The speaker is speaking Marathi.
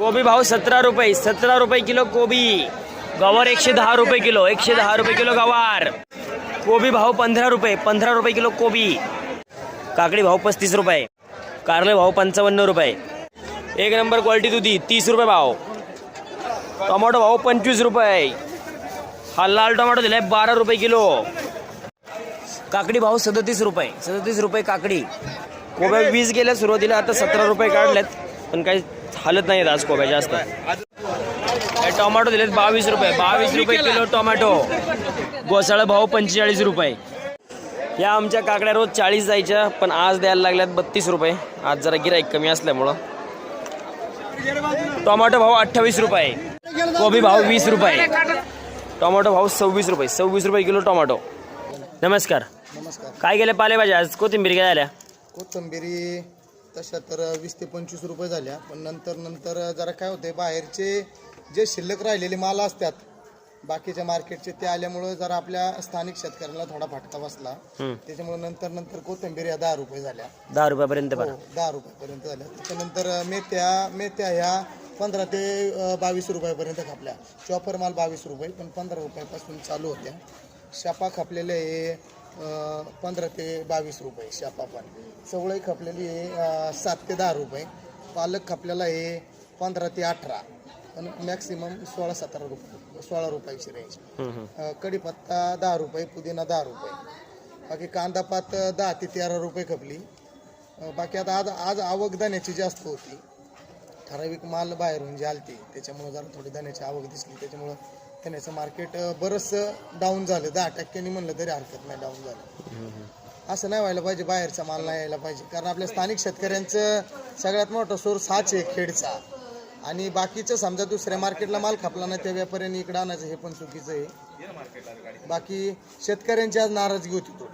कोबी भाव सतरा रुपये सतरा रुपये किलो कोबी. गवार एकशे दहा रुपये किलो एकशे दहा रुपये किलो गवार. कोबी भाव पंधरा रुपये पंधरा रुपये किलो कोबी. काकडी भाव पस्तीस रुपये कारले भाव पंचावन्न रुपये. एक नंबर क्वालिटी दुधी तीस रुपये भाव. टोमॅटो भाव पंचवीस रुपये. हा लाल टोमॅटो दिलाय बारा रुपये किलो. काकडी भाव सदतीस रुपये सदतीस रुपये काकडी. कोब्या वीस गेल्या सुरुवातीला आता सतरा रुपये काढल्यात. पण काही हालत नाहीत आज कोब्या जास्त. टोमॅटो दिलेत बावीस रुपये. बावीस रुपये किलो टोमॅटो. गोसाळा भाव पंचेचाळीस रुपये. या आमच्या काकड्या रोज चाळीस जायच्या पण आज द्यायला लागल्यात बत्तीस रुपये. आज जरा गिराईक कमी असल्यामुळं. टोमॅटो भाव अठ्ठावीस रुपये. कोबी भाव वीस रुपये. टोमॅटो भाव सव्वीस रुपये. सव्वीस रुपये किलो टोमॅटो. नमस्कार. नमस्कार. काय गेले पालेभाज्या? आज कोथिंबीर काय झाल्या? कोथंबिरी तशा तर वीस ते पंचवीस रुपये झाल्या. पण नंतर नंतर जरा काय होते बाहेरचे जे शिल्लक राहिलेले माल असतात बाकीच्या मार्केटचे ते आल्यामुळं जरा आपल्या स्थानिक शेतकऱ्यांना थोडा फटका बसला. त्याच्यामुळे नंतर नंतर कोथंबीर या दहा रुपये झाल्या. दहा रुपयापर्यंत हो दहा रुपयापर्यंत झाल्या. त्याच्यानंतर मेथ्या मेथ्या ह्या पंधरा ते बावीस रुपयापर्यंत खपल्या. चॉपर माल बावीस रुपये पण पंधरा रुपयापासून चालू होत्या. शापा खपलेले हे पंधरा ते बावीस रुपये शापा पण. खपलेली आहे सात ते दहा रुपये. पालक खपलेला आहे पंधरा ते अठरा. पण मॅक्सिमम सोळा सतरा रुपये सोळा रुपयाची रेंज कढीपत्ता दहा रुपये पुदिना दहा रुपये. बाकी कांदा पात दहा ते तेरा रुपये खपली. बाकी आता आज आज आवक धान्याची जास्त होती. ठराविक माल बाहेरून जे आलते त्याच्यामुळे जरा थोडी धान्याची आवक दिसली. त्याच्यामुळं धान्याचं मार्केट बरंचसं डाऊन झालं. दहा टक्क्यांनी म्हणलं तरी हरकत नाही डाऊन झालं. असं नाही व्हायला पाहिजे बाहेरचा माल नाही यायला पाहिजे. कारण आपल्या स्थानिक शेतकऱ्यांचं सगळ्यात मोठा सोर्स हाच आहे खेडचा. आणि बाकीचं समजा दुसऱ्या मार्केटला माल खापला नाही त्या व्यापाऱ्यांनी इकडं आणायचं हे पण चुकीचं आहे. बाकी शेतकऱ्यांची आज नाराजगी होती तो.